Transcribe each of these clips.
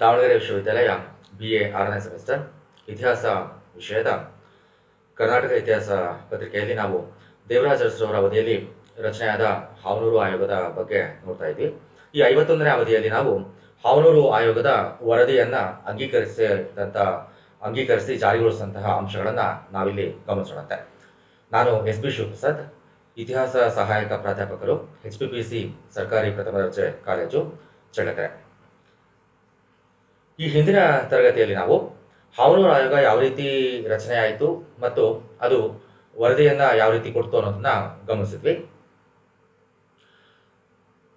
ದಾವಣಗೆರೆ ವಿಶ್ವವಿದ್ಯಾಲಯ B A ಆರನೇ semester ಇತಿಹಾಸ ವಿಷಯದ ಕರ್ನಾಟಕ ಇತಿಹಾಸ ಪತ್ರಿಕೆಯಲ್ಲಿ ನಾವು ದೇವರಾಜ ಅವರ ಅವಧಿಯಲ್ಲಿ ರಚನೆಯಾದ ಹಾವನೂರು ಆಯೋಗದ ಬಗ್ಗೆ ನೋಡ್ತಾ ಇದ್ವಿ. ಈ ಐವತ್ತೊಂದನೇ ಅವಧಿಯಲ್ಲಿ ನಾವು ಹಾವನೂರು ಆಯೋಗದ ವರದಿಯನ್ನ ಅಂಗೀಕರಿಸಿದಂಥ ಅಂಗೀಕರಿಸಿ ಜಾರಿಗೊಳಿಸಿದಂತಹ ಅಂಶಗಳನ್ನು ನಾವಿಲ್ಲಿ ಗಮನಿಸೋಣಂತೆ. ನಾನು ಎಸ್ ಬಿ ಶಿವಪ್ರಸಾದ್, ಇತಿಹಾಸ ಸಹಾಯಕ ಪ್ರಾಧ್ಯಾಪಕರು ಎಚ್ ಪಿ ಪಿ ಸಿ ಸರ್ಕಾರಿ ಪ್ರಥಮ ದರ್ಜೆ ಕಾಲೇಜು ಚಳ್ಳಕೆರೆ. ಈ ಹಿಂದಿನ ತರಗತಿಯಲ್ಲಿ ನಾವು ಹಾವನೂರು ಆಯೋಗ ಯಾವ ರೀತಿ ರಚನೆ ಆಯಿತು ಮತ್ತು ಅದು ವರದಿಯನ್ನ ಯಾವ ರೀತಿ ಕೊಡ್ತು ಅನ್ನೋದನ್ನ ಗಮನಿಸಿದ್ವಿ.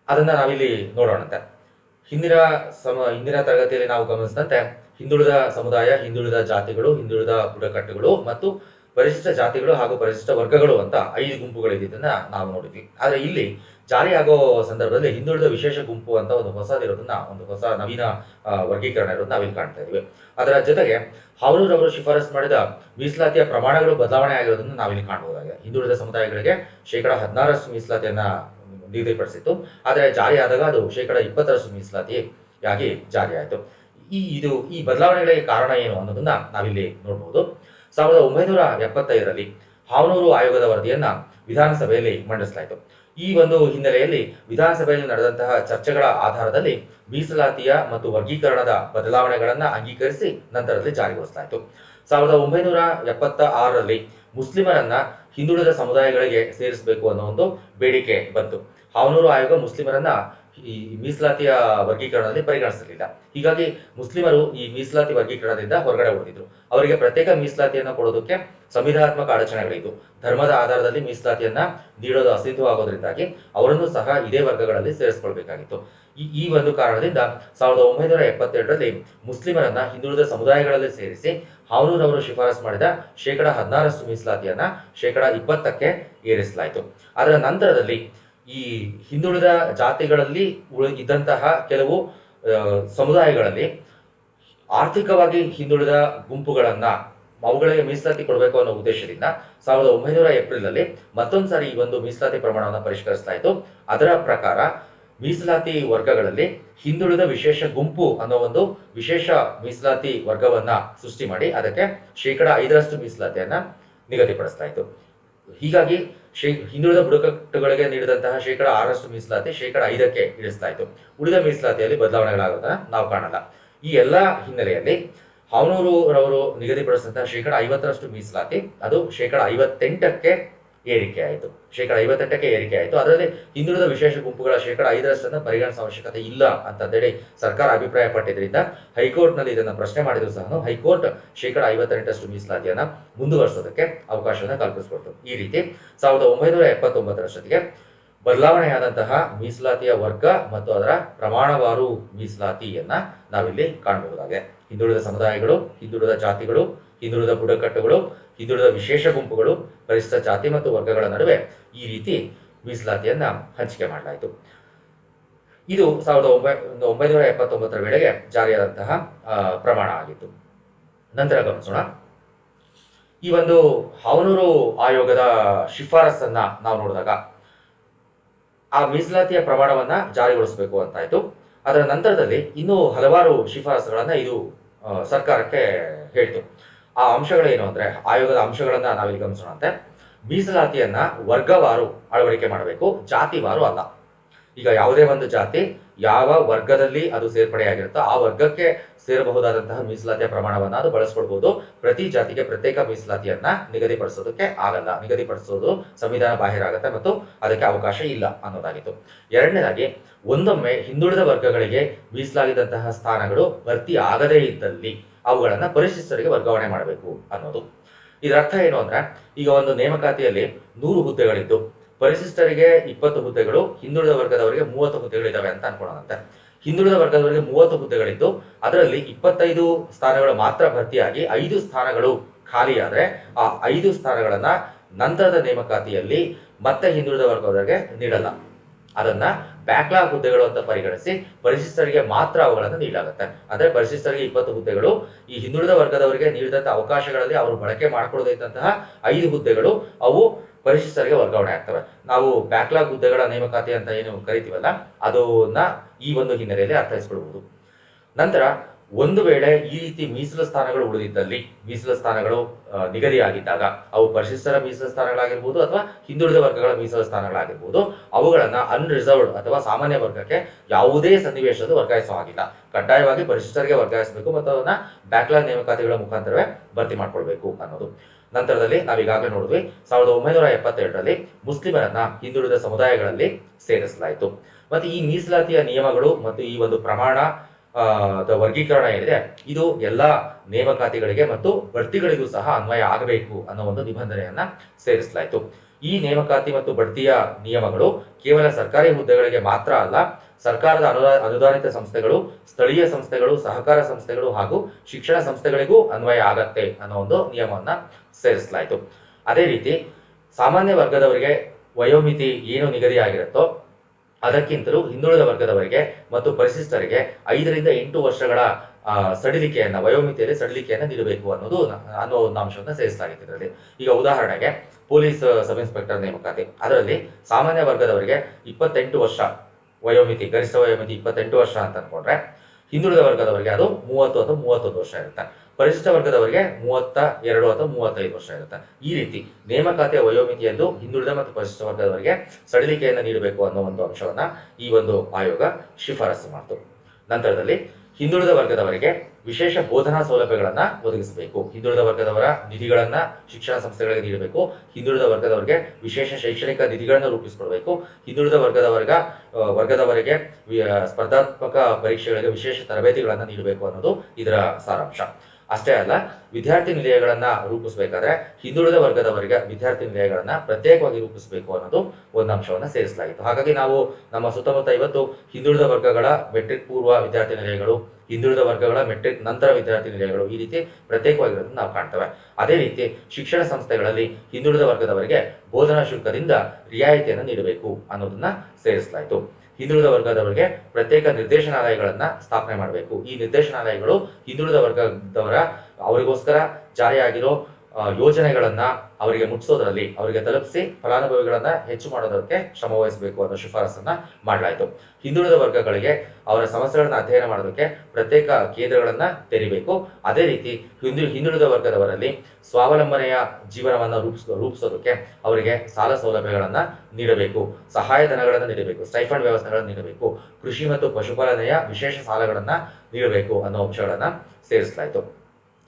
ಅದನ್ನ ನಾವಿಲ್ಲಿ ನೋಡೋಣಂತೆ ಹಿಂದಿನ ಸಮ, ಹಿಂದಿನ ತರಗತಿಯಲ್ಲಿ ನಾವು ಗಮನಿಸಿದಂತೆ ಹಿಂದುಳಿದ ಸಮುದಾಯ, ಹಿಂದುಳಿದ ಜಾತಿಗಳು, ಹಿಂದುಳಿದ ಬುಡಕಟ್ಟುಗಳು ಮತ್ತು ಪರಿಶಿಷ್ಟ ಜಾತಿಗಳು ಹಾಗೂ ಪರಿಶಿಷ್ಟ ವರ್ಗಗಳು ಅಂತ ಐದು ಗುಂಪುಗಳಿದ್ದನ್ನ ನಾವು ನೋಡಿದ್ವಿ. ಆದ್ರೆ ಇಲ್ಲಿ ಜಾರಿಯಾಗೋ ಸಂದರ್ಭದಲ್ಲಿ ಹಿಂದುಳಿದ ವಿಶೇಷ ಗುಂಪು ಅಂತ ಒಂದು ಹೊಸದಿರೋದನ್ನ ಒಂದು ಹೊಸ ನವೀನ ವರ್ಗೀಕರಣ ಇರೋದನ್ನ ನಾವಿಲ್ಲಿ ಕಾಣ್ತಾ ಇದೀವಿ ಅದರ ಜೊತೆಗೆ ಹಾವನೂರು ಅವರು ಶಿಫಾರಸ್ ಮಾಡಿದ ಮೀಸಲಾತಿಯ ಪ್ರಮಾಣಗಳು ಬದಲಾವಣೆ ಆಗಿರೋದನ್ನ ನಾವಿಲ್ಲಿ ಕಾಣಬಹುದಾಗಿದೆ ಹಿಂದುಳಿದ ಸಮುದಾಯಗಳಿಗೆ ಶೇಕಡ ಹದಿನಾರಷ್ಟು ಮೀಸಲಾತಿಯನ್ನ ನಿಗದಿಪಡಿಸಿತ್ತು. ಆದರೆ ಜಾರಿಯಾದಾಗ ಅದು ಶೇಕಡ ಇಪ್ಪತ್ತರಷ್ಟು ಮೀಸಲಾತಿಯಾಗಿ ಜಾರಿಯಾಯಿತು. ಈ, ಇದು, ಈ ಬದಲಾವಣೆಗಳಿಗೆ ಕಾರಣ ಏನು ಅನ್ನೋದನ್ನ ನಾವಿಲ್ಲಿ ನೋಡಬಹುದು ಸಾವಿರದ ಒಂಬೈನೂರ ಎಪ್ಪತ್ತೈದರಲ್ಲಿ ಹಾವನೂರು ಆಯೋಗದ ವರದಿಯನ್ನ ವಿಧಾನಸಭೆಯಲ್ಲಿ ಮಂಡಿಸಲಾಯಿತು. ಈ ಒಂದು ಹಿನ್ನೆಲೆಯಲ್ಲಿ ವಿಧಾನಸಭೆಯಲ್ಲಿ ನಡೆದಂತಹ ಚರ್ಚೆಗಳ ಆಧಾರದಲ್ಲಿ ಮೀಸಲಾತಿಯ ಮತ್ತು ವರ್ಗೀಕರಣದ ಬದಲಾವಣೆಗಳನ್ನು ಅಂಗೀಕರಿಸಿ ನಂತರದಲ್ಲಿ ಜಾರಿಗೊಳಿಸಲಾಯಿತು. ಸಾವಿರದ ಒಂಬೈನೂರ ಎಪ್ಪತ್ತ ಆರರಲ್ಲಿ ಮುಸ್ಲಿಮರನ್ನ ಹಿಂದುಳಿದ ಸಮುದಾಯಗಳಿಗೆ ಸೇರಿಸಬೇಕು ಅನ್ನೋ ಒಂದು ಬೇಡಿಕೆ ಬಂತು. ಹಾವನೂರು ಆಯೋಗ ಮುಸ್ಲಿಮರನ್ನ ಈ ಮೀಸಲಾತಿಯ ವರ್ಗೀಕರಣದಲ್ಲಿ ಪರಿಗಣಿಸಲಿಲ್ಲ. ಹೀಗಾಗಿ ಮುಸ್ಲಿಮರು ಈ ಮೀಸಲಾತಿ ವರ್ಗೀಕರಣದಿಂದ ಹೊರಗಡೆ ಉಳಿದಿದ್ರು ಅವರಿಗೆ ಪ್ರತ್ಯೇಕ ಮೀಸಲಾತಿಯನ್ನು ಕೊಡೋದಕ್ಕೆ ಸಂವಿಧಾನಾತ್ಮಕ ಅಡಚಣೆಗಳಿದ್ದು, ಧರ್ಮದ ಆಧಾರದಲ್ಲಿ ಮೀಸಲಾತಿಯನ್ನ ನೀಡೋದು ಅಸಿದ್ಧವಾಗೋದ್ರಿಂದಾಗಿ ಅವರನ್ನು ಸಹ ಇದೇ ವರ್ಗಗಳಲ್ಲಿ ಸೇರಿಸಿಕೊಳ್ಬೇಕಾಗಿತ್ತು. ಈ ಈ ಒಂದು ಕಾರಣದಿಂದ ಸಾವಿರದ ಒಂಬೈನೂರ ಎಪ್ಪತ್ತೆರಡರಲ್ಲಿ ಮುಸ್ಲಿಮರನ್ನ ಹಿಂದುಳಿದ ಸಮುದಾಯಗಳಲ್ಲಿ ಸೇರಿಸಿ ಹಾವನೂರ್ ಅವರು ಶಿಫಾರಸ್ ಮಾಡಿದ ಶೇಕಡ ಹದಿನಾರಷ್ಟು ಮೀಸಲಾತಿಯನ್ನ ಶೇಕಡ ಇಪ್ಪತ್ತಕ್ಕೆ ಏರಿಸಲಾಯಿತು. ಅದರ ನಂತರದಲ್ಲಿ ಈ ಹಿಂದುಳಿದ ಜಾತಿಗಳಲ್ಲಿ ಇದ್ದಂತಹ ಕೆಲವು ಸಮುದಾಯಗಳಲ್ಲಿ ಆರ್ಥಿಕವಾಗಿ ಹಿಂದುಳಿದ ಗುಂಪುಗಳನ್ನ ಅವುಗಳಿಗೆ ಮೀಸಲಾತಿ ಕೊಡಬೇಕು ಅನ್ನೋ ಉದ್ದೇಶದಿಂದ ಸಾವಿರದ ಒಂಬೈನೂರ ಏಪ್ರಿಲ್ ಅಲ್ಲಿ ಮತ್ತೊಂದು ಸಾರಿ ಈ ಒಂದು ಮೀಸಲಾತಿ ಪ್ರಮಾಣವನ್ನು ಪರಿಷ್ಕರಿಸಲಾಯಿತು ಅದರ ಪ್ರಕಾರ ಮೀಸಲಾತಿ ವರ್ಗಗಳಲ್ಲಿ ಹಿಂದುಳಿದ ವಿಶೇಷ ಗುಂಪು ಅನ್ನೋ ಒಂದು ವಿಶೇಷ ಮೀಸಲಾತಿ ವರ್ಗವನ್ನ ಸೃಷ್ಟಿ ಮಾಡಿ ಅದಕ್ಕೆ ಶೇಕಡ ಐದರಷ್ಟು ಮೀಸಲಾತಿಯನ್ನ ನಿಗದಿಪಡಿಸಲಾಯಿತು ಹೀಗಾಗಿ ಶೇ, ಹಿಂದುಳಿದ ಬುಡಕಟ್ಟುಗಳಿಗೆ ನೀಡಿದಂತಹ ಶೇಕಡ ಆರಷ್ಟು ಮೀಸಲಾತಿ ಶೇಕಡ ಐದಕ್ಕೆ ಇಳಿಸ್ತಾ ಇತ್ತು. ಉಳಿದ ಮೀಸಲಾತಿಯಲ್ಲಿ ಬದಲಾವಣೆಗಳಾಗುತ್ತಾ ನಾವು ಕಾಣಲ್ಲ. ಈ ಎಲ್ಲ ಹಿನ್ನೆಲೆಯಲ್ಲಿ ಹಾವನೂರು ರವರು ನಿಗದಿಪಡಿಸಿದಂತಹ ಶೇಕಡ ಐವತ್ತರಷ್ಟು ಮೀಸಲಾತಿ, ಅದು ಶೇಕಡ ಐವತ್ತೆಂಟಕ್ಕೆ ಏರಿಕೆ ಆಯಿತು. ಶೇಕಡ ಐವತ್ತೆಂಟಕ್ಕೆ ಏರಿಕೆ ಆಯಿತು. ಅದರಲ್ಲಿ ಹಿಂದುಳಿದ ವಿಶೇಷ ಗುಂಪುಗಳ ಶೇಕಡ ಐದರಷ್ಟನ್ನು ಪರಿಗಣಿಸುವ ಅವಶ್ಯಕತೆ ಇಲ್ಲ ಅಂತಂದೇಳಿ ಸರ್ಕಾರ ಅಭಿಪ್ರಾಯ ಪಟ್ಟಿದ್ರಿಂದ ಹೈಕೋರ್ಟ್ನಲ್ಲಿ ಇದನ್ನು ಪ್ರಶ್ನೆ ಮಾಡಿದ್ರು ಸಹ ಹೈಕೋರ್ಟ್ ಶೇಕಡ ಐವತ್ತೆಂಟರಷ್ಟು ಮೀಸಲಾತಿಯನ್ನು ಮುಂದುವರಿಸೋದಕ್ಕೆ ಅವಕಾಶವನ್ನು ಕಲ್ಪಿಸಿಕೊಡ್ತು. ಈ ರೀತಿ ಸಾವಿರದ ಒಂಬೈನೂರ ಎಪ್ಪತ್ತೊಂಬತ್ತರಷ್ಟೊತ್ತಿಗೆ ಬದಲಾವಣೆಯಾದಂತಹ ಮೀಸಲಾತಿಯ ವರ್ಗ ಮತ್ತು ಅದರ ಪ್ರಮಾಣವಾರು ಮೀಸಲಾತಿಯನ್ನು ನಾವಿಲ್ಲಿ ಕಾಣಬಹುದಾಗಿದೆ ಹಿಂದುಳಿದ ಸಮುದಾಯಗಳು, ಹಿಂದುಳಿದ ಜಾತಿಗಳು, ಹಿಂದುಳಿದ ಬುಡಕಟ್ಟುಗಳು, ಹಿಂದುಳಿದ ವಿಶೇಷ ಗುಂಪುಗಳು ಪರಿಶಿಷ್ಟ ಜಾತಿ ಮತ್ತು ವರ್ಗಗಳ ನಡುವೆ ಈ ರೀತಿ ಮೀಸಲಾತಿಯನ್ನ ಹಂಚಿಕೆ ಮಾಡಲಾಯಿತು. ಇದು ಸಾವಿರದ ಒಂಬೈ, ಒಂಬೈನೂರ ಎಪ್ಪತ್ತೊಂಬತ್ತರ ವೇಳೆಗೆ ಜಾರಿಯಾದಂತಹ ಪ್ರಮಾಣ ಆಗಿತ್ತು. ನಂತರ ಗಮನಿಸೋಣ. ಈ ಒಂದು ಹಾವನೂರು ಆಯೋಗದ ಶಿಫಾರಸನ್ನ ನಾವು ನೋಡಿದಾಗ ಆ ಮೀಸಲಾತಿಯ ಪ್ರಮಾಣವನ್ನ ಜಾರಿಗೊಳಿಸಬೇಕು ಅಂತಾಯ್ತು. ಅದರ ನಂತರದಲ್ಲಿ ಇನ್ನೂ ಹಲವಾರು ಶಿಫಾರಸುಗಳನ್ನು ಇದು ಸರ್ಕಾರಕ್ಕೆ ಹೇಳಿತು. ಆ ಅಂಶಗಳೇನು ಅಂದ್ರೆ, ಆಯೋಗದ ಅಂಶಗಳನ್ನ ನಾವಿಲ್ಲಿ ಗಮನಿಸೋಣಂತೆ. ಮೀಸಲಾತಿಯನ್ನ ವರ್ಗವಾರು ಅಳವಡಿಕೆ ಮಾಡಬೇಕು, ಜಾತಿವಾರು ಅಲ್ಲ. ಈಗ ಯಾವುದೇ ಒಂದು ಜಾತಿ ಯಾವ ವರ್ಗದಲ್ಲಿ ಅದು ಸೇರ್ಪಡೆಯಾಗಿರುತ್ತೋ ಆ ವರ್ಗಕ್ಕೆ ಸೇರಬಹುದಾದಂತಹ ಮೀಸಲಾತಿಯ ಪ್ರಮಾಣವನ್ನು ಅದು ಬಳಸ್ಕೊಳ್ಬಹುದು ಪ್ರತಿ ಜಾತಿಗೆ ಪ್ರತ್ಯೇಕ ಮೀಸಲಾತಿಯನ್ನ ನಿಗದಿಪಡಿಸೋದಕ್ಕೆ ಆಗಲ್ಲ. ನಿಗದಿಪಡಿಸೋದು ಸಂವಿಧಾನ ಬಾಹಿರ ಆಗುತ್ತೆ ಮತ್ತು ಅದಕ್ಕೆ ಅವಕಾಶ ಇಲ್ಲ ಅನ್ನೋದಾಗಿತ್ತು. ಎರಡನೇದಾಗಿ, ಒಂದೊಮ್ಮೆ ಹಿಂದುಳಿದ ವರ್ಗಗಳಿಗೆ ಮೀಸಲಾಗಿದ್ದಂತಹ ಸ್ಥಾನಗಳು ಭರ್ತಿ ಆಗದೇ ಇದ್ದಲ್ಲಿ ಅವುಗಳನ್ನು ಪರಿಶಿಷ್ಟರಿಗೆ ವರ್ಗಾವಣೆ ಮಾಡಬೇಕು ಅನ್ನೋದು. ಇದರ ಅರ್ಥ ಏನು ಅಂದ್ರೆ, ಈಗ ಒಂದು ನೇಮಕಾತಿಯಲ್ಲಿ ನೂರು ಹುದ್ದೆಗಳಿದ್ದು ಪರಿಶಿಷ್ಟರಿಗೆ ಇಪ್ಪತ್ತು ಹುದ್ದೆಗಳು, ಹಿಂದುಳಿದ ವರ್ಗದವರಿಗೆ ಮೂವತ್ತು ಹುದ್ದೆಗಳಿದಾವೆ ಅಂತ ಅನ್ಕೊಳ್ಳೋಣಂತೆ ಹಿಂದುಳಿದ ವರ್ಗದವರಿಗೆ ಮೂವತ್ತು ಹುದ್ದೆಗಳಿದ್ದು, ಅದರಲ್ಲಿ ಇಪ್ಪತ್ತೈದು ಸ್ಥಾನಗಳು ಮಾತ್ರ ಭರ್ತಿಯಾಗಿ ಐದು ಸ್ಥಾನಗಳು ಖಾಲಿಯಾದರೆ ಆ ಐದು ಸ್ಥಾನಗಳನ್ನು ನಂತರದ ನೇಮಕಾತಿಯಲ್ಲಿ ಮತ್ತೆ ಹಿಂದುಳಿದ ವರ್ಗದವರಿಗೆ ನೀಡಲ್ಲ. ಅದನ್ನ ಬ್ಯಾಕ್ಲಾಗ್ ಹುದ್ದೆಗಳು ಅಂತ ಪರಿಗಣಿಸಿ ಪರಿಶಿಷ್ಟರಿಗೆ ಮಾತ್ರ ಅವುಗಳನ್ನು ನೀಡಲಾಗುತ್ತೆ. ಅಂದ್ರೆ ಪರಿಶಿಷ್ಟರಿಗೆ ಇಪ್ಪತ್ತು ಹುದ್ದೆಗಳು, ಈ ಹಿಂದುಳಿದ ವರ್ಗದವರಿಗೆ ನೀಡಿದಂತ ಅವಕಾಶಗಳಲ್ಲಿ ಅವರು ಬಳಕೆ ಮಾಡಿಕೊಳ್ಳದಂತಹ ಐದು ಹುದ್ದೆಗಳು ಅವು ಪರಿಶಿಷ್ಟರಿಗೆ ವರ್ಗಾವಣೆ ಆಗ್ತವೆ. ನಾವು ಬ್ಯಾಕ್ಲಾಗ್ ಹುದ್ದೆಗಳ ನೇಮಕಾತಿ ಅಂತ ಏನು ಕರಿತೀವಲ್ಲ, ಅದನ್ನ ಈ ಒಂದು ಹಿನ್ನೆಲೆಯಲ್ಲಿ ಅರ್ಥೈಸ್ಕೊಳ್ಬಹುದು ನಂತರ ಒಂದು ವೇಳೆ ಈ ರೀತಿ ಮೀಸಲು ಸ್ಥಾನಗಳು ಉಳಿದಿದ್ದಲ್ಲಿ ಮೀಸಲು ಸ್ಥಾನಗಳು ನಿಗದಿಯಾಗಿದ್ದಾಗ ಅವು ಪರಿಶಿಷ್ಟರ ಮೀಸಲು ಸ್ಥಾನಗಳಾಗಿರ್ಬೋದು ಅಥವಾ ಹಿಂದುಳಿದ ವರ್ಗಗಳ ಮೀಸಲು ಸ್ಥಾನಗಳಾಗಿರ್ಬೋದು, ಅವುಗಳನ್ನು ಅನ್ರಿಸರ್ವ್ಡ್ ಅಥವಾ ಸಾಮಾನ್ಯ ವರ್ಗಕ್ಕೆ ಯಾವುದೇ ಸನ್ನಿವೇಶದ ವರ್ಗಾಯಿಸೋ ಹಾಗಿಲ್ಲ. ಕಡ್ಡಾಯವಾಗಿ ಪರಿಶಿಷ್ಟರಿಗೆ ವರ್ಗಾಯಿಸಬೇಕು ಮತ್ತು ಅದನ್ನು ಬ್ಯಾಕ್ಲಾಗ್ ನೇಮಕಾತಿಗಳ ಮುಖಾಂತರವೇ ಭರ್ತಿ ಮಾಡಿಕೊಳ್ಬೇಕು ಅನ್ನೋದು. ನಂತರದಲ್ಲಿ ನಾವೀಗಾಗಲೇ ನೋಡಿದ್ವಿ, ಸಾವಿರದ ಒಂಬೈನೂರ ಎಪ್ಪತ್ತೆರಡರಲ್ಲಿ ಮುಸ್ಲಿಮರನ್ನ ಹಿಂದುಳಿದ ಸಮುದಾಯಗಳಲ್ಲಿ ಸೇರಿಸಲಾಯಿತು. ಮತ್ತು ಈ ಮೀಸಲಾತಿಯ ನಿಯಮಗಳು ಮತ್ತು ಈ ಒಂದು ಪ್ರಮಾಣ ವರ್ಗೀಕರಣ ಏನಿದೆ, ಇದು ಎಲ್ಲ ನೇಮಕಾತಿಗಳಿಗೆ ಮತ್ತು ಬಡ್ತಿಗಳಿಗೂ ಸಹ ಅನ್ವಯ ಆಗಬೇಕು ಅನ್ನೋ ಒಂದು ನಿಬಂಧನೆಯನ್ನ ಸೇರಿಸಲಾಯಿತು. ಈ ನೇಮಕಾತಿ ಮತ್ತು ಬಡ್ತಿಯ ನಿಯಮಗಳು ಕೇವಲ ಸರ್ಕಾರಿ ಹುದ್ದೆಗಳಿಗೆ ಮಾತ್ರ ಅಲ್ಲ, ಸರ್ಕಾರದ ಅನುದಾ ಅನುದಾನಿತ ಸಂಸ್ಥೆಗಳು, ಸ್ಥಳೀಯ ಸಂಸ್ಥೆಗಳು, ಸಹಕಾರ ಸಂಸ್ಥೆಗಳು ಹಾಗೂ ಶಿಕ್ಷಣ ಸಂಸ್ಥೆಗಳಿಗೂ ಅನ್ವಯ ಆಗತ್ತೆ ಅನ್ನೋ ಒಂದು ನಿಯಮವನ್ನ ಸೇರಿಸಲಾಯಿತು. ಅದೇ ರೀತಿ ಸಾಮಾನ್ಯ ವರ್ಗದವರಿಗೆ ವಯೋಮಿತಿ ಏನು ನಿಗದಿಯಾಗಿರುತ್ತೋ ಅದಕ್ಕಿಂತಲೂ ಹಿಂದುಳಿದ ವರ್ಗದವರಿಗೆ ಮತ್ತು ಪರಿಶಿಷ್ಟರಿಗೆ ಐದರಿಂದ ಎಂಟು ವರ್ಷಗಳ ಸಡಿಲಿಕೆಯನ್ನು, ವಯೋಮಿತಿಯಲ್ಲಿ ಸಡಿಲಿಕೆಯನ್ನು ನೀಡಬೇಕು ಅನ್ನೋದು ಅನ್ನೋ ಒಂದು ಅಂಶವನ್ನು ಸೇರಿಸಲಾಗಿತ್ತು ಇದರಲ್ಲಿ ಈಗ ಉದಾಹರಣೆಗೆ ಪೊಲೀಸ್ ಸಬ್ ಇನ್ಸ್ಪೆಕ್ಟರ್ ನೇಮಕಾತಿ. ಅದರಲ್ಲಿ ಸಾಮಾನ್ಯ ವರ್ಗದವರಿಗೆ ಇಪ್ಪತ್ತೆಂಟು ವರ್ಷ ವಯೋಮಿತಿ, ಗರಿಷ್ಠ ವಯೋಮಿತಿ ಇಪ್ಪತ್ತೆಂಟು ವರ್ಷ ಅಂತ ಅನ್ಕೊಂಡ್ರೆ ಹಿಂದುಳಿದ ವರ್ಗದವರಿಗೆ ಅದು ಮೂವತ್ತು ಅಥವಾ ಮೂವತ್ತೊಂದು ವರ್ಷ ಇರುತ್ತೆ. ಪರಿಶಿಷ್ಟ ವರ್ಗದವರಿಗೆ ಮೂವತ್ತ ಎರಡು ಅಥವಾ ಮೂವತ್ತೈದು ವರ್ಷ ಇರುತ್ತೆ. ಈ ರೀತಿ ನೇಮಕಾತಿಯ ವಯೋಮಿತಿಯಲ್ಲೂ ಹಿಂದುಳಿದ ಮತ್ತು ಪರಿಶಿಷ್ಟ ವರ್ಗದವರಿಗೆ ಸಡಿಲಿಕೆಯನ್ನು ನೀಡಬೇಕು ಅನ್ನೋ ಒಂದು ಅಂಶವನ್ನ ಈ ಒಂದು ಆಯೋಗ ಶಿಫಾರಸು ಮಾಡಿತು. ನಂತರದಲ್ಲಿ ಹಿಂದುಳಿದ ವರ್ಗದವರಿಗೆ ವಿಶೇಷ ಬೋಧನಾ ಸೌಲಭ್ಯಗಳನ್ನ ಒದಗಿಸಬೇಕು. ಹಿಂದುಳಿದ ವರ್ಗದವರ ನಿಧಿಗಳನ್ನ ಶಿಕ್ಷಣ ಸಂಸ್ಥೆಗಳಿಗೆ ನೀಡಬೇಕು. ಹಿಂದುಳಿದ ವರ್ಗದವರಿಗೆ ವಿಶೇಷ ಶೈಕ್ಷಣಿಕ ನಿಧಿಗಳನ್ನು ರೂಪಿಸಿಕೊಡಬೇಕು. ಹಿಂದುಳಿದ ವರ್ಗದ ವರ್ಗ ವರ್ಗದವರಿಗೆ ಸ್ಪರ್ಧಾತ್ಮಕ ಪರೀಕ್ಷೆಗಳಿಗೆ ವಿಶೇಷ ತರಬೇತಿಗಳನ್ನು ನೀಡಬೇಕು ಅನ್ನೋದು ಇದರ ಸಾರಾಂಶ. ಅಷ್ಟೇ ಅಲ್ಲ, ವಿದ್ಯಾರ್ಥಿ ನಿಲಯಗಳನ್ನ ರೂಪಿಸಬೇಕಾದ್ರೆ ಹಿಂದುಳಿದ ವರ್ಗದವರಿಗೆ ವಿದ್ಯಾರ್ಥಿ ನಿಲಯಗಳನ್ನ ಪ್ರತ್ಯೇಕವಾಗಿ ರೂಪಿಸಬೇಕು ಅನ್ನೋದು ಒಂದು ಅಂಶವನ್ನ ಸೇರಿಸಲಾಗಿತ್ತು. ಹಾಗಾಗಿ ನಾವು ನಮ್ಮ ಸುತ್ತಮುತ್ತ ಇವತ್ತು ಹಿಂದುಳಿದ ವರ್ಗಗಳ ಮೆಟ್ರಿಕ್ ಪೂರ್ವ ವಿದ್ಯಾರ್ಥಿ ನಿಲಯಗಳು, ಹಿಂದುಳಿದ ವರ್ಗಗಳ ಮೆಟ್ರಿಕ್ ನಂತರ ವಿದ್ಯಾರ್ಥಿ ನಿಲಯಗಳು ಈ ರೀತಿ ಪ್ರತ್ಯೇಕವಾಗಿರೋದನ್ನು ನಾವು ಕಾಣ್ತೇವೆ. ಅದೇ ರೀತಿ ಶಿಕ್ಷಣ ಸಂಸ್ಥೆಗಳಲ್ಲಿ ಹಿಂದುಳಿದ ವರ್ಗದವರಿಗೆ ಬೋಧನಾ ಶುಲ್ಕದಿಂದ ರಿಯಾಯಿತಿಯನ್ನು ನೀಡಬೇಕು ಅನ್ನೋದನ್ನ ಸೇರಿಸಲಾಯಿತು. ಹಿಂದುಳಿದ ವರ್ಗದವರಿಗೆ ಪ್ರತ್ಯೇಕ ನಿರ್ದೇಶನಾಲಯಗಳನ್ನ ಸ್ಥಾಪನೆ ಮಾಡಬೇಕು. ಈ ನಿರ್ದೇಶನಾಲಯಗಳು ಹಿಂದುಳಿದ ವರ್ಗದವರ ಅವರಿಗೋಸ್ಕರ ಜಾರಿಯಾಗಿರೋ ಯೋಜನೆಗಳನ್ನ ಅವರಿಗೆ ಮುಟ್ಟಿಸೋದ್ರಲ್ಲಿ ಅವರಿಗೆ ತಲುಪಿಸಿ ಫಲಾನುಭವಿಗಳನ್ನ ಹೆಚ್ಚು ಮಾಡೋದಕ್ಕೆ ಶ್ರಮ ವಹಿಸಬೇಕು ಅನ್ನೋ ಶಿಫಾರಸನ್ನ ಮಾಡಲಾಯಿತು. ಹಿಂದುಳಿದ ವರ್ಗಗಳಿಗೆ ಅವರ ಸಮಸ್ಯೆಗಳನ್ನ ಅಧ್ಯಯನ ಮಾಡೋದಕ್ಕೆ ಪ್ರತ್ಯೇಕ ಕೇಂದ್ರಗಳನ್ನ ತೆರಿಬೇಕು. ಅದೇ ರೀತಿ ಹಿಂದು, ಹಿಂದುಳಿದ ವರ್ಗದವರಲ್ಲಿ ಸ್ವಾವಲಂಬನೆಯ ಜೀವನವನ್ನ ರೂಪಿಸ್, ರೂಪಿಸೋದಕ್ಕೆ ಅವರಿಗೆ ಸಾಲ ಸೌಲಭ್ಯಗಳನ್ನ ನೀಡಬೇಕು. ಸಹಾಯಧನಗಳನ್ನು ನೀಡಬೇಕು. ಸ್ಟೈಫಂಡ್ ವ್ಯವಸ್ಥೆಗಳನ್ನು ನೀಡಬೇಕು. ಕೃಷಿ ಮತ್ತು ಪಶುಪಾಲನೆಯ ವಿಶೇಷ ಸಾಲಗಳನ್ನ ನೀಡಬೇಕು ಅನ್ನೋ ಅಂಶಗಳನ್ನ ಸೇರಿಸಲಾಯಿತು.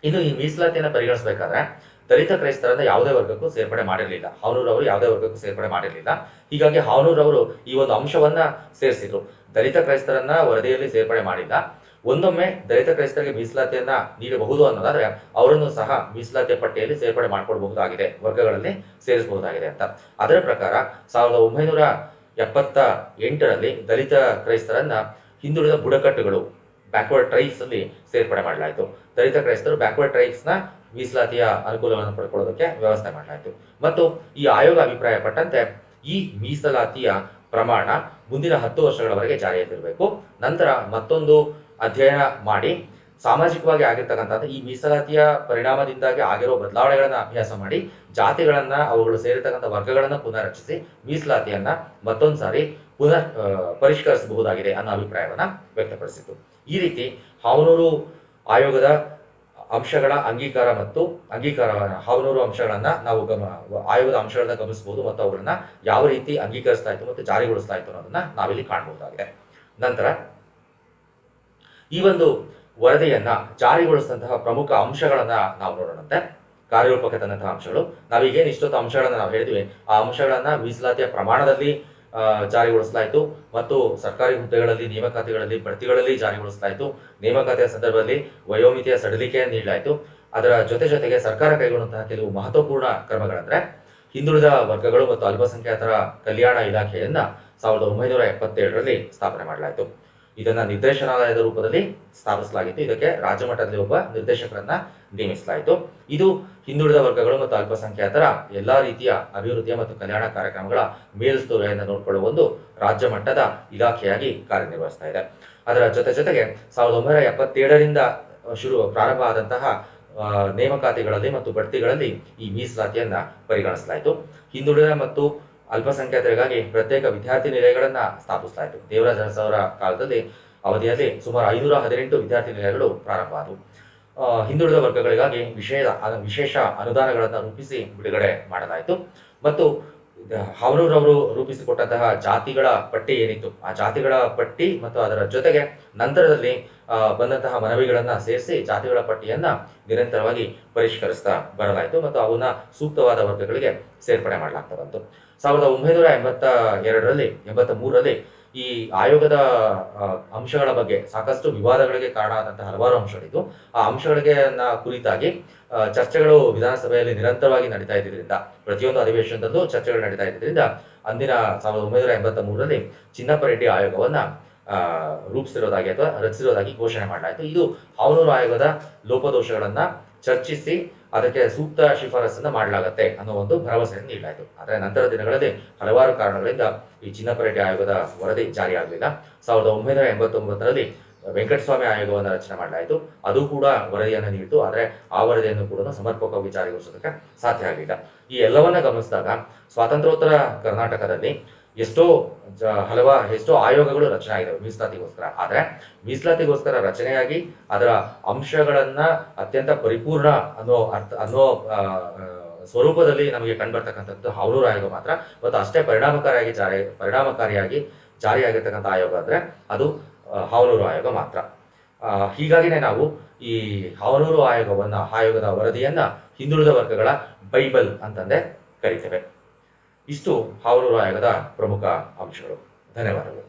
ಇನ್ನು ಈ ಮೀಸಲಾತಿಯನ್ನು ಪರಿಗಣಿಸಬೇಕಾದ್ರೆ ದಲಿತ ಕ್ರೈಸ್ತರನ್ನ ಯಾವುದೇ ವರ್ಗಕ್ಕೂ ಸೇರ್ಪಡೆ ಮಾಡಿರಲಿಲ್ಲ. ಅವರು ಯಾವುದೇ ವರ್ಗಕ್ಕೂ ಸೇರ್ಪಡೆ ಮಾಡಿರಲಿಲ್ಲ. ಹೀಗಾಗಿ ಅವರು ಈ ಒಂದು ಅಂಶವನ್ನ ಸೇರಿಸಿದ್ರು. ದಲಿತ ಕ್ರೈಸ್ತರನ್ನ ವರದಿಯಲ್ಲಿ ಸೇರ್ಪಡೆ ಮಾಡಿಲ್ಲ. ಒಂದೊಮ್ಮೆ ದಲಿತ ಕ್ರೈಸ್ತರಿಗೆ ಮೀಸಲಾತಿಯನ್ನ ನೀಡಬಹುದು ಅನ್ನೋದಾದ್ರೆ ಅವರನ್ನು ಸಹ ಮೀಸಲಾತಿಯ ಪಟ್ಟಿಯಲ್ಲಿ ಸೇರ್ಪಡೆ ಮಾಡಿಕೊಡಬಹುದಾಗಿದೆ. ವರ್ಗಗಳಲ್ಲಿ ಸೇರಿಸಬಹುದಾಗಿದೆ ಅಂತ. ಅದರ ಪ್ರಕಾರ ಸಾವಿರದ ಒಂಬೈನೂರ ಎಪ್ಪತ್ತ ಎಂಟರಲ್ಲಿ ದಲಿತ ಕ್ರೈಸ್ತರನ್ನ ಹಿಂದುಳಿದ ಬುಡಕಟ್ಟುಗಳು ಬ್ಯಾಕ್ವರ್ಡ್ ಟ್ರೈಬ್ಸ್ ಅಲ್ಲಿ ಸೇರ್ಪಡೆ ಮಾಡಲಾಯಿತು. ದಲಿತ ಕ್ರೈಸ್ತರು ಬ್ಯಾಕ್ವರ್ಡ್ ಟ್ರೈಬ್ಸ್ನ ಮೀಸಲಾತಿಯ ಅನುಕೂಲವನ್ನು ಪಡ್ಕೊಳ್ಳೋದಕ್ಕೆ ವ್ಯವಸ್ಥೆ ಮಾಡಲಾಯಿತು. ಮತ್ತು ಈ ಆಯೋಗ ಅಭಿಪ್ರಾಯಪಟ್ಟಂತೆ ಈ ಮೀಸಲಾತಿಯ ಪ್ರಮಾಣ ಮುಂದಿನ ಹತ್ತು ವರ್ಷಗಳವರೆಗೆ ಜಾರಿಯಲ್ಲಿರಬೇಕು. ನಂತರ ಮತ್ತೊಂದು ಅಧ್ಯಯನ ಮಾಡಿ ಸಾಮಾಜಿಕವಾಗಿ ಆಗಿರ್ತಕ್ಕಂಥದ್ದು ಈ ಮೀಸಲಾತಿಯ ಪರಿಣಾಮದಿಂದಾಗಿ ಆಗಿರೋ ಬದಲಾವಣೆಗಳನ್ನು ಅಭ್ಯಾಸ ಮಾಡಿ ಜಾತಿಗಳನ್ನು ಅವುಗಳು ಸೇರಿರ್ತಕ್ಕಂಥ ವರ್ಗಗಳನ್ನು ಪುನರ್ರಚಿಸಿ ಮೀಸಲಾತಿಯನ್ನು ಮತ್ತೊಂದು ಸಾರಿ ಪುನರ್ ಪರಿಷ್ಕರಿಸಬಹುದಾಗಿದೆ ಅನ್ನೋ ಅಭಿಪ್ರಾಯವನ್ನು ವ್ಯಕ್ತಪಡಿಸಿತು ಈ ರೀತಿ ಹಾವನೂರು ಆಯೋಗದ ಅಂಶಗಳ ಅಂಗೀಕಾರ ಮತ್ತು ಅಂಗೀಕಾರ ಹಾವನೂರು ಅಂಶಗಳನ್ನ ನಾವು ಗಮ, ಆಯೋಗದ ಅಂಶಗಳನ್ನ ಗಮನಿಸಬಹುದು ಮತ್ತು ಅವುಗಳನ್ನ ಯಾವ ರೀತಿ ಅಂಗೀಕರಿಸ್ತಾ ಇತ್ತು ಮತ್ತು ಜಾರಿಗೊಳಿಸ್ತಾ ಇತ್ತು ಅನ್ನೋದನ್ನ ನಾವಿಲ್ಲಿ ಕಾಣಬಹುದಾಗಿದೆ ನಂತರ ಈ ಒಂದು ವರದಿಯನ್ನ ಜಾರಿಗೊಳಿಸಿದಂತಹ ಪ್ರಮುಖ ಅಂಶಗಳನ್ನ ನಾವು ನೋಡೋಣಂತೆ. ಕಾರ್ಯರೂಪಕ್ಕೆ ತಂದಂತಹ ಅಂಶಗಳು. ನಾವೀಗೇನು ಇಷ್ಟೊತ್ತು ಅಂಶಗಳನ್ನ ನಾವು ಹೇಳಿದ್ವಿ, ಆ ಅಂಶಗಳನ್ನ ಮೀಸಲಾತಿಯ ಪ್ರಮಾಣದಲ್ಲಿ ಜಾರಿಗೊಳಿಸಲಾಯಿತು. ಮತ್ತು ಸರ್ಕಾರಿ ಹುದ್ದೆಗಳಲ್ಲಿ ನೇಮಕಾತಿಗಳಲ್ಲಿ ಬಡ್ತಿಗಳಲ್ಲಿ ಜಾರಿಗೊಳಿಸಲಾಯಿತು. ನೇಮಕಾತಿಯ ಸಂದರ್ಭದಲ್ಲಿ ವಯೋಮಿತಿಯ ಸಡಿಲಿಕೆಯನ್ನು ನೀಡಲಾಯಿತು. ಅದರ ಜೊತೆ ಜೊತೆಗೆ ಸರ್ಕಾರ ಕೈಗೊಂಡಂತಹ ಕೆಲವು ಮಹತ್ವಪೂರ್ಣ ಕ್ರಮಗಳಂದ್ರೆ, ಹಿಂದುಳಿದ ವರ್ಗಗಳು ಮತ್ತು ಅಲ್ಪಸಂಖ್ಯಾತರ ಕಲ್ಯಾಣ ಇಲಾಖೆಯನ್ನ ಸಾವಿರದ ಒಂಬೈನೂರ ಎಪ್ಪತ್ತೇಳರಲ್ಲಿ ಸ್ಥಾಪನೆ ಮಾಡಲಾಯಿತು. ಇದನ್ನ ನಿರ್ದೇಶನಾಲಯದ ರೂಪದಲ್ಲಿ ಸ್ಥಾಪಿಸಲಾಗಿತ್ತು. ಇದಕ್ಕೆ ರಾಜ್ಯಮಟ್ಟದಲ್ಲಿ ಒಬ್ಬ ನಿರ್ದೇಶಕರನ್ನ ನೇಮಿಸಲಾಯಿತು. ಇದು ಹಿಂದುಳಿದ ವರ್ಗಗಳು ಮತ್ತು ಅಲ್ಪಸಂಖ್ಯಾತರ ಎಲ್ಲಾ ರೀತಿಯ ಅಭಿವೃದ್ಧಿಯ ಮತ್ತು ಕಲ್ಯಾಣ ಕಾರ್ಯಕ್ರಮಗಳ ಮೇಲ್ಸ್ತುರೆಯನ್ನು ನೋಡಿಕೊಳ್ಳುವ ಒಂದು ರಾಜ್ಯ ಮಟ್ಟದ ಇಲಾಖೆಯಾಗಿ ಕಾರ್ಯನಿರ್ವಹಿಸ್ತಾ ಇದೆ. ಅದರ ಜೊತೆ ಜೊತೆಗೆ ಸಾವಿರದ ಒಂಬೈನೂರ ಎಪ್ಪತ್ತೇಳರಿಂದ ಶುರು, ಪ್ರಾರಂಭ ಆದಂತಹ ನೇಮಕಾತಿಗಳಲ್ಲಿ ಮತ್ತು ಬಡ್ತಿಗಳಲ್ಲಿ ಈ ಮೀಸಲಾತಿಯನ್ನ ಪರಿಗಣಿಸಲಾಯಿತು. ಹಿಂದುಳಿದ ಮತ್ತು ಅಲ್ಪಸಂಖ್ಯಾತರಿಗಾಗಿ ಪ್ರತ್ಯೇಕ ವಿದ್ಯಾರ್ಥಿ ನಿಲಯಗಳನ್ನ ಸ್ಥಾಪಿಸಲಾಯಿತು. ದೇವರಾಜ ಅರಸು ಅವರ ಕಾಲದಲ್ಲಿ ಅವಧಿಯಲ್ಲಿ ಸುಮಾರು ಐನೂರ ಹದಿನೆಂಟು ವಿದ್ಯಾರ್ಥಿ ನಿಲಯಗಳು ಪ್ರಾರಂಭವಾದವು. ಹಿಂದುಳಿದ ವರ್ಗಗಳಿಗಾಗಿ ವಿಶೇಷ ವಿಶೇಷ ಅನುದಾನಗಳನ್ನು ರೂಪಿಸಿ ಬಿಡುಗಡೆ ಮಾಡಲಾಯಿತು. ಮತ್ತು ಹಾವನೂರವರು ರೂಪಿಸಿಕೊಟ್ಟಂತಹ ಜಾತಿಗಳ ಪಟ್ಟಿ ಏನಿತ್ತು? ಆ ಜಾತಿಗಳ ಪಟ್ಟಿ ಮತ್ತು ಅದರ ಜೊತೆಗೆ ನಂತರದಲ್ಲಿ ಬಂದಂತಹ ಮನವಿಗಳನ್ನ ಸೇರಿಸಿ ಜಾತಿಗಳ ಪಟ್ಟಿಯನ್ನ ನಿರಂತರವಾಗಿ ಪರಿಷ್ಕರಿಸ್ತಾ ಬರಲಾಯಿತು ಮತ್ತು ಅವನ್ನ ಸೂಕ್ತವಾದ ವರ್ಗಗಳಿಗೆ ಸೇರ್ಪಡೆ ಮಾಡಲಾಗ್ತಾ ಬಂತು. ಸಾವಿರದ ಒಂಬೈನೂರ ಎಂಬತ್ತ ಎರಡರಲ್ಲಿ, ಎಂಬತ್ತ ಮೂರರಲ್ಲಿ ಈ ಆಯೋಗದ ಅಂಶಗಳ ಬಗ್ಗೆ ಸಾಕಷ್ಟು ವಿವಾದಗಳಿಗೆ ಕಾರಣ ಆದಂತಹ ಹಲವಾರು ಅಂಶಗಳಿದ್ದು, ಆ ಅಂಶಗಳಿಗೆ ಕುರಿತಾಗಿ ಚರ್ಚೆಗಳು ವಿಧಾನಸಭೆಯಲ್ಲಿ ನಿರಂತರವಾಗಿ ನಡೀತಾ ಇದ್ದರಿಂದ ಪ್ರತಿಯೊಂದು ಅಧಿವೇಶನದಲ್ಲೂ ಚರ್ಚೆಗಳು ನಡೀತಾ ಇದ್ದರಿಂದ ಅಂದಿನ ಸಾವಿರದ ಒಂಬೈನೂರ ಎಂಬತ್ತ ಮೂರರಲ್ಲಿ ಚಿನ್ನಪ್ಪ ರೆಡ್ಡಿ ಆಯೋಗವನ್ನ ರೂಪಿಸಿರೋದಾಗಿ ಅಥವಾ ರಚಿಸಿರೋದಾಗಿ ಘೋಷಣೆ ಮಾಡಲಾಯಿತು. ಇದು ಹಾವನೂರು ಆಯೋಗದ ಲೋಪದೋಷಗಳನ್ನ ಚರ್ಚಿಸಿ ಅದಕ್ಕೆ ಸೂಕ್ತ ಶಿಫಾರಸನ್ನ ಮಾಡಲಾಗತ್ತೆ ಅನ್ನೋ ಒಂದು ಭರವಸೆಯನ್ನು ನೀಡಲಾಯಿತು. ಆದರೆ ನಂತರ ದಿನಗಳಲ್ಲಿ ಹಲವಾರು ಕಾರಣಗಳಿಂದ ಈ ಚಿನ್ನಪರೆಡ್ಡಿ ಆಯೋಗದ ವರದಿ ಜಾರಿಯಾಗಲಿಲ್ಲ. ಸಾವಿರದ ಒಂಬೈನೂರ ಎಂಬತ್ತೊಂಬತ್ತರಲ್ಲಿ ವೆಂಕಟಸ್ವಾಮಿ ಆಯೋಗವನ್ನು ರಚನೆ ಮಾಡಲಾಯಿತು. ಅದು ಕೂಡ ವರದಿಯನ್ನು ನೀಡಿತು. ಆದರೆ ಆ ವರದಿಯನ್ನು ಕೂಡ ಸಮರ್ಪಕವಾಗಿ ಜಾರಿಗೊಳಿಸೋದಕ್ಕೆ ಸಾಧ್ಯ ಆಗಲಿಲ್ಲ. ಈ ಎಲ್ಲವನ್ನ ಗಮನಿಸಿದಾಗ ಸ್ವಾತಂತ್ರ್ಯೋತ್ತರ ಕರ್ನಾಟಕದಲ್ಲಿ ಎಷ್ಟೋ ಜ- ಹಲವಾ ಎಷ್ಟೋ ಆಯೋಗಗಳು ರಚನೆ ಆಗಿದ್ದಾವೆ ಮೀಸಲಾತಿಗೋಸ್ಕರ. ಆದರೆ ಮೀಸಲಾತಿಗೋಸ್ಕರ ರಚನೆಯಾಗಿ ಅದರ ಅಂಶಗಳನ್ನ ಅತ್ಯಂತ ಪರಿಪೂರ್ಣ ಅನ್ನೋ ಅರ್ಥ ಅನ್ನೋ ಸ್ವರೂಪದಲ್ಲಿ ನಮಗೆ ಕಂಡುಬರ್ತಕ್ಕಂಥದ್ದು ಹಾವನೂರು ಆಯೋಗ ಮಾತ್ರ. ಮತ್ತು ಅಷ್ಟೇ ಪರಿಣಾಮಕಾರಿಯಾಗಿ ಜಾರಿ, ಪರಿಣಾಮಕಾರಿಯಾಗಿ ಜಾರಿಯಾಗಿರ್ತಕ್ಕಂಥ ಆಯೋಗ ಅಂದರೆ ಅದು ಹಾವಲೂರು ಆಯೋಗ ಮಾತ್ರ. ಹೀಗಾಗಿನೇ ನಾವು ಈ ಹಾವನೂರು ಆಯೋಗವನ್ನ, ಆಯೋಗದ ವರದಿಯನ್ನ ಹಿಂದುಳಿದ ವರ್ಗಗಳ ಬೈಬಲ್ ಅಂತಂದೇ ಕರಿತೇವೆ. ಇಷ್ಟು ಹಾವೂರು ರಾಯಗದ ಪ್ರಮುಖ ಅಂಶಗಳು. ಧನ್ಯವಾದಗಳು.